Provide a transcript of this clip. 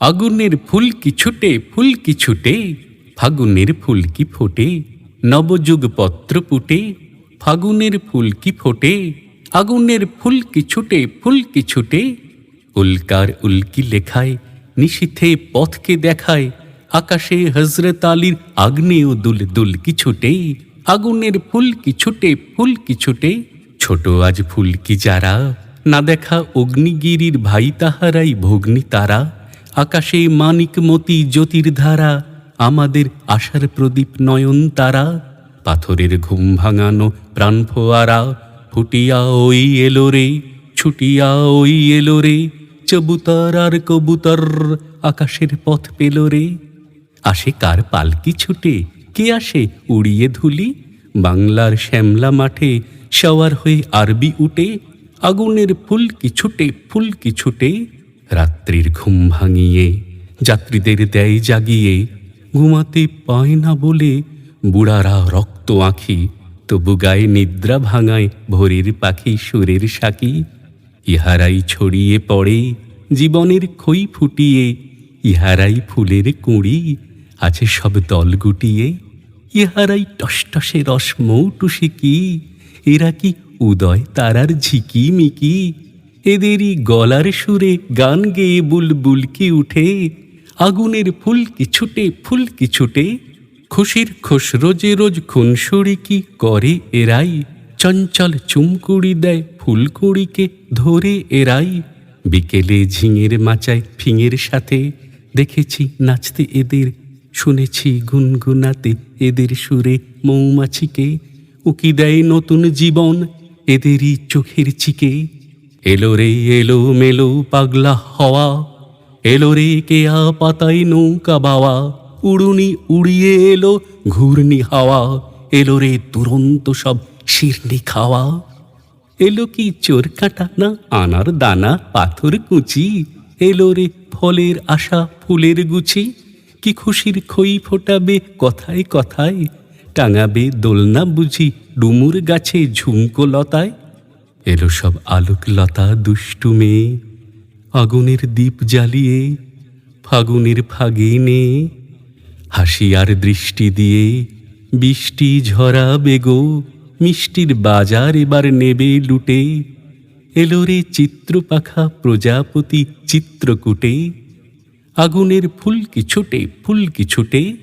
আগুনের ফুল কি ছুটে, ফুল কি ছুটে? ফাগুনের ফুল কি ফোটে? নবযুগ পত্র পুটে, ফাগুনের ফুল কি ফোটে? আগুনের ফুল কি ছুটে, ফুল কি ছুটে? উল্কার উল্কি লেখায়, নিশীথে পথকে দেখায়? আকাশে হজরত আলীর আগ্নেয় দুল দুল কি ছুটে? আগুনের ফুল কি ছুটে, ফুল কি ছুটে? ছোট আজ ফুল কি যারা? না দেখা অগ্নিগিরির ভাই তাহারাই ভগ্নি তারা। আকাশে মানিক মতি জ্যোতির ধারা আমাদের আশার প্রদীপ নয়ন তারা, পাথরের ঘুম ভাঙানো প্রাণ ফোয়ারা, ফুটিয়া ওই এলো রে, ছুটিয়া ওই এলো রে, চবুতর আর কবুতর আকাশের পথ পেল রে। আসে কার পালকি ছুটে, কে আসে উড়িয়ে ধুলি? বাংলার শ্যামলা মাঠে সওয়ার হয়ে আরবি উঠে, আগুনের ফুল কি ছুটে ফুল কি ছুটে। রাত্রির ঘুম ভাঙিয়ে, যাত্রীদের দেয় জাগিয়ে, ঘুমাতে পায় না বলে বুড়ারা রক্ত আঁখি, তবু গায়ে নিদ্রা ভাঙায় ভোরের পাখি সুরের সাকি। ইহারাই ছড়িয়ে পড়ে, জীবনের খই ফুটিয়ে, ইহারাই ফুলের কুঁড়ি আছে সব দল গুটিয়ে। ইহারাই টসটসে রস মৌটুসে কি, এরা কি উদয় তারার ঝিকি মিকি এদেরই গলার সুরে গান গেয়ে বুলবুল কি উঠে? আগুনের ফুল কি ছুটে, ফুল কি ছুটে? খুশির খোশ রোজে রোজ খুনসুরি কি করে এরাই? চঞ্চল চুমকুড়ি দেয় ফুলকুড়িকে ধরে এরাই। বিকেলে ঝিঙের মাচায় ফিঙের সাথে দেখেছি নাচতে এদের, শুনেছি গুনগুনাতে এদের সুরে মৌমাছিকে। উকি দেয় নতুন জীবন এদেরই চোখের চিকে এলো রে, এলো মেলো পাগলা হওয়া। এলো রে, কেয়া পাতায় নৌকা বাওয়া। উড়ুনি উড়িয়ে এলো ঘূর্ণি হাওয়া। এলো রে, দুরন্ত সব শিরনি খাওয়া। এলো কি চোর কাটা না আনার দানা, পাথর কুচি। এলো রে, ফলের আশা, ফুলের গুছি। কি খুশির খই ফোটাবে কথায় কথায়। টাঙাবে দোলনা বুঝি, ডুমুর গাছে ঝুমকো লতায়। এলো সব আলোক লতা দুষ্টু মেয়ে। আগুনের দ্বীপ জ্বালিয়ে, ফাগুনের ফাগিনে হাসি আর দৃষ্টি দিয়ে, বৃষ্টি ঝরা বেগো, মিষ্টির বাজার এবার নেবে লুটে। এলো রে চিত্রপাখা প্রজাপতি চিত্রকূটে। আগুনের ফুল কি ছোটে, ফুল কি ছোটে